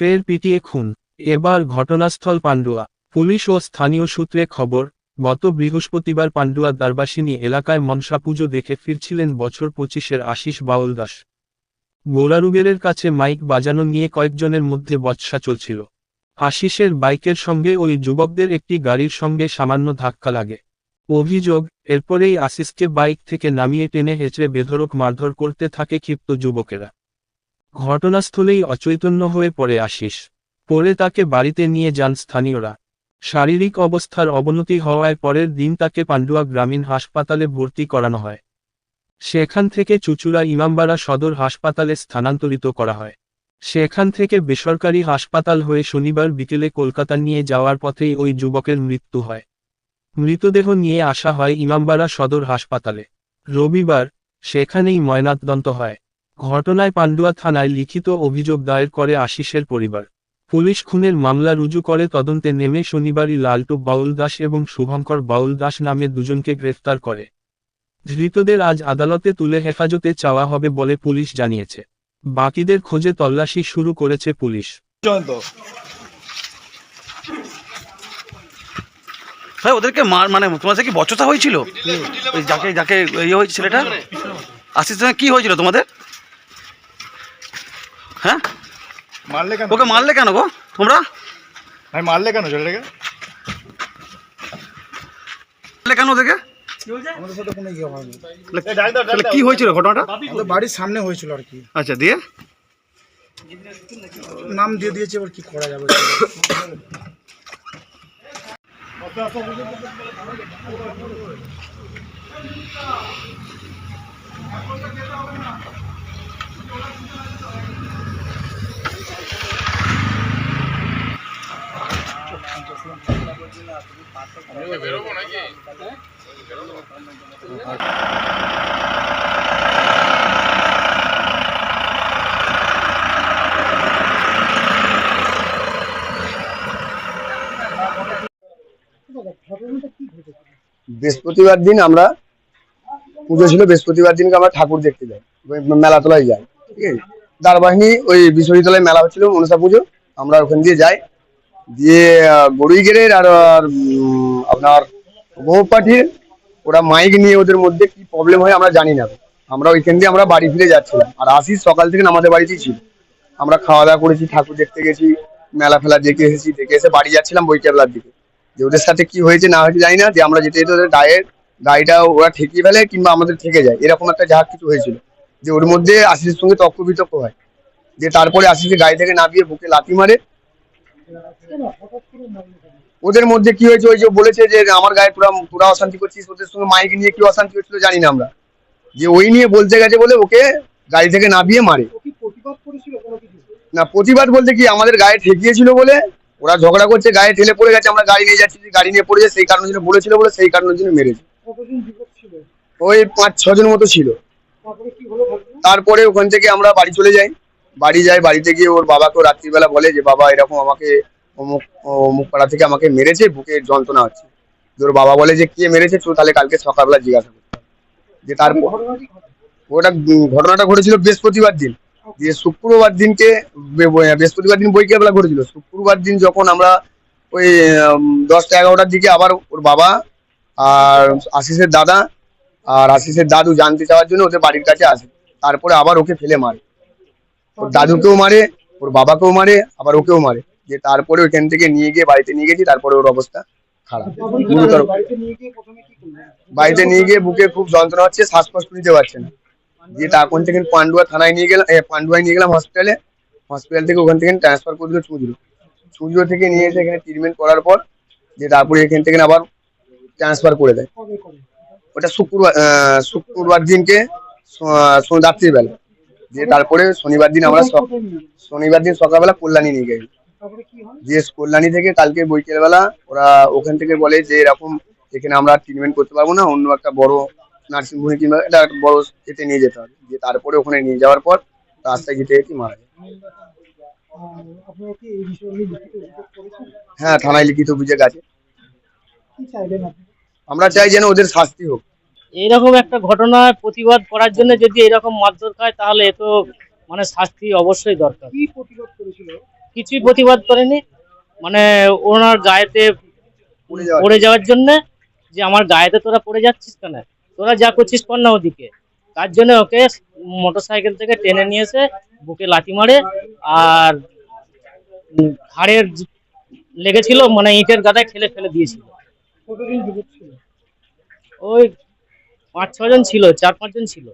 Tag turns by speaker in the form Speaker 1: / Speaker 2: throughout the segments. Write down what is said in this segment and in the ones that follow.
Speaker 1: ফের পিটিয়ে খুন। এবার ঘটনাস্থল পান্ডুয়া। পুলিশ ও স্থানীয় সূত্রে খবর, গত বৃহস্পতিবার পান্ডুয়া দ্বারবাসিনী এলাকায় মনসা পুজো দেখে ফিরছিলেন বছর পঁচিশের আশিস বাউল দাস। গোলারুগেরের কাছে মাইক বাজানো নিয়ে কয়েকজনের মধ্যে বৎসা চলছিল। আশিসের বাইকের সঙ্গে ওই যুবকদের একটি গাড়ির সঙ্গে সামান্য ধাক্কা লাগে। অভিযোগ, এরপরেই আশিসকে বাইক থেকে নামিয়ে টেনে হেঁচড়ে বেধরক মারধর করতে থাকে ক্ষিপ্ত যুবকেরা। ঘটনাস্থলেই অচৈতন্য হয়ে পড়ে আশিস। পরে তাকে বাড়িতে নিয়ে যান স্থানীয়রা। শারীরিক অবস্থার অবনতি হওয়ায় পরের দিন তাকে পান্ডুয়া গ্রামীণ হাসপাতালে ভর্তি করানো হয়। সেখান থেকে চুচুড়া ইমামবাড়া সদর হাসপাতালে স্থানান্তরিত করা হয়। সেখান থেকে বেসরকারি হাসপাতাল হয়ে শনিবার বিকেলে কলকাতা নিয়ে যাওয়ার পথেই ওই যুবকের মৃত্যু হয়। মৃতদেহ নিয়ে আসা হয় ইমামবাড়া সদর হাসপাতালে। রবিবার সেখানেই ময়নাতদন্ত হয়। ঘটনায় পান্ডুয়া থানায় লিখিত অভিযোগ দায়ের করে আশিসের পরিবার। পুলিশ খুনের মামলা রুজু করে তদন্তে নেমে শনিবারই লালটু বাউল দাস এবং শুভঙ্কর বাউল দাস নামে দুজনকে গ্রেফতার করে। ধৃতদের আজ আদালতে তুলে হেফাজতে চাওয়া হবে বলে পুলিশ জানিয়েছে। বাকিদের খোঁজে তল্লাশি শুরু করেছে পুলিশ।
Speaker 2: ভাই ওদেরকে মার মানে সাথে কি বচসা হয়েছিল? যাকে যাকে ইয়ে হয়েছে ছেলেটা? আশিস কি হয়েছিল তোমাদের? হ্যাঁ?
Speaker 3: মারলে কেন?
Speaker 2: ওকে মারলে কেন গো? তোমরা?
Speaker 3: ভাই মারলে কেন ছেলেটাকে?
Speaker 2: মারলে কেন ওদেরকে?
Speaker 4: আমাদের সাথে কোনো ইয়ে হয়নি।
Speaker 2: তাহলে- তাহলে কি হয়েছিল ঘটনাটা?
Speaker 4: আমাদের বাড়ির সামনে হয়েছিল আর কি।
Speaker 2: আচ্ছা দিয়ে?
Speaker 4: নাম দিয়ে দিয়েছে এবার কি করা যাবে?
Speaker 5: বৃহস্পতিবার দিন আমরা পুজো ছিল, বৃহস্পতিবার দিনকে আমরা ঠাকুর দেখতে যাই মেলাতলায় যাই, ঠিক আছে? দ্বারবাহিনী ওই বিশ্ববিদ্যালয়ে মেলা হচ্ছিল মনসা পুজো, আমরা ওখান দিয়ে যাই। দিয়ে গড়ুইগেরের আর আর, আপনার বহুপাঠির ওরা মাইক নিয়ে ওদের মধ্যে কি প্রবলেম হয় আমরা জানি না। আমরা ওইখান দিয়ে আমরা বাড়ি ফিরে যাচ্ছিলাম। আর আসি সকাল থেকে আমাদের বাড়িতেই ছিল। আমরা খাওয়া দাওয়া করেছি ঠাকুর দেখতে গেছি মেলা ফেলা দেখে এসেছি দেখে এসে বাড়ি যাচ্ছিলাম বইকেবলার দিকে। যে ওদের সাথে কি হয়েছে না হয়েছে জানি না যে আমরা যেতে যেতে ওদের গায়ের গাড়িটা ওরা ঠেকিয়ে ফেলে কিংবা আমাদের থেকে যায়। এরকম একটা যা কিছু হয়েছিল। যে ওর মধ্যে আশিসের সঙ্গে তর্ক বিতর্ক হয়। যে তারপরে আশিসকে গাড়ি থেকে নামিয়ে বুকে লাথি মারে ওদের মধ্যে কি হয়েছে? ওই যে বলেছে যে আমার গায়ে পুরা পুরা অশান্তি করছিস ওদের সঙ্গে মাইক নিয়ে কি অশান্তি হচ্ছিল জানি না আমরা। যে ওই নিয়ে বলতে গেছে বলে ওকে গাড়ি থেকে নামিয়ে মারে। না প্রতিবাদ বলতে কি আমাদের গায়ে ঠেকিয়েছিল বলে ওরা ঝগড়া করছে গায়ে ঠেলে পড়ে গেছে আমরা গাড়ি নিয়ে যাচ্ছি গাড়ি নিয়ে পড়েছে সেই কারণের জন্য বলেছিল বলে সেই কারণের জন্য মেরেছে। ওই পাঁচ ছজন মতো ছিল। তারপরে ওখান থেকে আমরা বাড়ি চলে যাই। বাড়ি যায় বাড়িতে গিয়ে ওর বাবাকে রাত্রিবেলা বলে যে বাবা এরকম আমাকে অমুক অমুক পাড়া থেকে আমাকে মেরেছে বুকে যন্ত্রণা হচ্ছে। যে ওর বাবা বলে যে কে মেরেছে তো তাহলে কালকে সকালবেলা জিজ্ঞাসা করতে হবে। যে তারপর ওটা ঘটনাটা ঘটেছিল বৃহস্পতিবার দিন। দিয়ে শুক্রবার দিনকে বৃহস্পতিবার দিন বই কেবলা ঘটেছিল। শুক্রবার দিন যখন আমরা ওই দশটা এগারোটার দিকে আবার ওর বাবা আর আশিসের দাদা আর আশিসের দাদু জানতে চাওয়ার জন্য ওদের বাড়ির কাছে আসে। তারপরে আবার ওকে ফেলে মারে। ওর দাদুকেও মারে ওর বাবাকেও মারে আবার ওকেও মারে। যে তারপরে ওইখান থেকে নিয়ে গিয়ে বাড়িতে নিয়ে গেছি তারপরে ওর অবস্থা খারাপ। গুরুতর বাড়িতে নিয়ে গিয়ে বুকে খুব যন্ত্রণা হচ্ছে শ্বাসকষ্ট নিতে পারছে না। দিয়ে তখন থেকে পান্ডুয়া থানায় নিয়ে গেলাম পান্ডুয়ায় নিয়ে গেলাম হসপিটালে হসপিটাল থেকে ওখান থেকে ট্রান্সফার করে দিল চুঁচুড়ো। চুঁচুড়ো থেকে নিয়ে এসে এখানে ট্রিটমেন্ট করার পর যে তারপরে এখান থেকে আবার ট্রান্সফার করে দেয়। ওটা শুক্রবার শুক্রবার দিনকে রাত্রিবেলা। দিয়ে তারপরে শনিবার দিন আমরা শনিবার দিন সকালবেলা কল্যাণী নিয়ে গেছি। যে কল্যাণী থেকে কালকে বৈকালবেলা ওরা ওখান থেকে বলে যে এরকম এখানে আমরা ট্রিটমেন্ট করতে পারব না অন্য একটা বড় নার্সিংহোমে কিংবা একটা বড় এতে নিয়ে যেতে হবে। দিয়ে তারপরে ওখানে নিয়ে যাওয়ার পর রাস্তায় যেতে যেতে মারা যায় হ্যাঁ থানায় লিখিত অভিযোগ আছে। আমরা চাই যেন ওদের শাস্তি হোক।
Speaker 6: এইরকম একটা ঘটনায় প্রতিবাদ করার জন্য যদি এরকম মারধর খায় তাহলে এ তো মানে শাস্তি অবশ্যই দরকার।
Speaker 4: কি প্রতিবাদ করেছিল?
Speaker 6: কিছুই প্রতিবাদ করেনি। মানে ওনার গায়েতে
Speaker 5: পড়ে যাওয়ার
Speaker 6: জন্য। যে আমার গায়েতে তোরা পড়ে যাচ্ছিস কেন? তোরা যা করছিস কর না ওদিকে। তার জন্য ওকে মোটর সাইকেল থেকে টেনে নিয়ে এসে বুকে লাথি মারে আর ঘাড়ের লেগেছিল মানে ইটের গাদায় খেলে ফেলে দিয়েছিল। ওই পাঁচ ছজন ছিল চার পাঁচজন ছিল।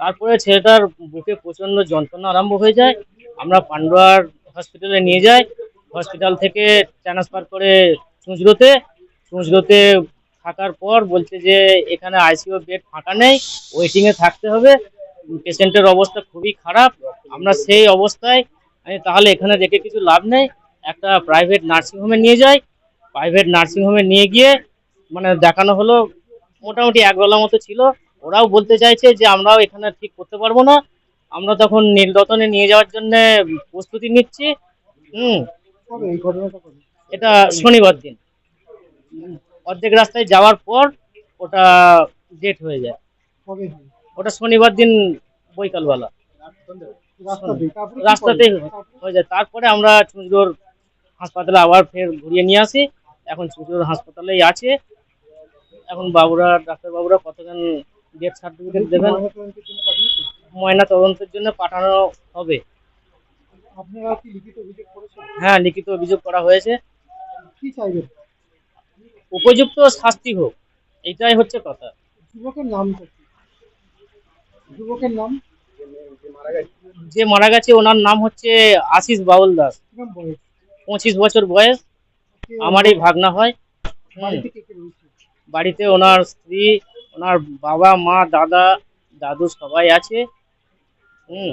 Speaker 4: তারপরে
Speaker 6: তারপরে ছেলেটার বুকে প্রচণ্ড যন্ত্রণা আরম্ভ হয়ে যায়। আমরা পান্ডুয়ার হসপিটালে নিয়ে যাই। হসপিটাল থেকে ট্রান্সফার করে চুঁচড়োতে। চুঁচড়োতে থাকার পর বলছে যে এখানে আইসিইউ বেড ফাঁকা নেই ওয়েটিংয়ে থাকতে হবে। পেশেন্টের অবস্থা খুবই খারাপ। আমরা সেই অবস্থায় আমি তাহলে এখানে রেখে কিছু লাভ নেই। একটা প্রাইভেট নার্সিংহোমে নিয়ে যাই প্রাইভেট নার্সিংহোমে নিয়ে গিয়ে মানে দেখানো হলো মোটামুটি একবেলা মতো ছিল। ওরাও বলতে চাইছে যে আমরাও এখানে ঠিক করতে পারব না। আমরা তখন নীলরতনে নিয়ে যাওয়ার জন্য প্রস্তুতি নিচ্ছি। হুম। এটা শনিবার দিন। অর্ধেক রাস্তায় যাওয়ার পর ওটা ডেট হয়ে যায়। ওটা শনিবার দিন বৈকালবেলা।
Speaker 4: রাস্তাতে
Speaker 6: রাস্তাতেই হয়ে যায়। তারপরে আমরা চুঁচুড়োর হাসপাতালে আবার ফের ঘুরিয়ে নিয়ে আসি। এখন চুঁচুড়োর হাসপাতালেই আছে। এখন বাবুরা ডাক্তারবাবুরা কতক্ষণ ডেথ সার্টিফিকেট দেবেন? ময়না তদন্তের জন্য পাঠানো হবে। হ্যাঁ লিখিত অভিযোগ করা হয়েছে। উপযুক্ত শাস্তি হোক এটাই হচ্ছে কথা।
Speaker 4: যুবকের নাম যুবকের নাম?
Speaker 6: যে মারা গেছে ওনার নাম হচ্ছে আশিস বাউল দাস।
Speaker 4: বয়স?
Speaker 6: পঁচিশ বছর বয়স আমারই ভাগনা হয়। বাড়িতে ওনার স্ত্রী ওনার বাবা মা দাদা দাদু সবাই আছে। হুম।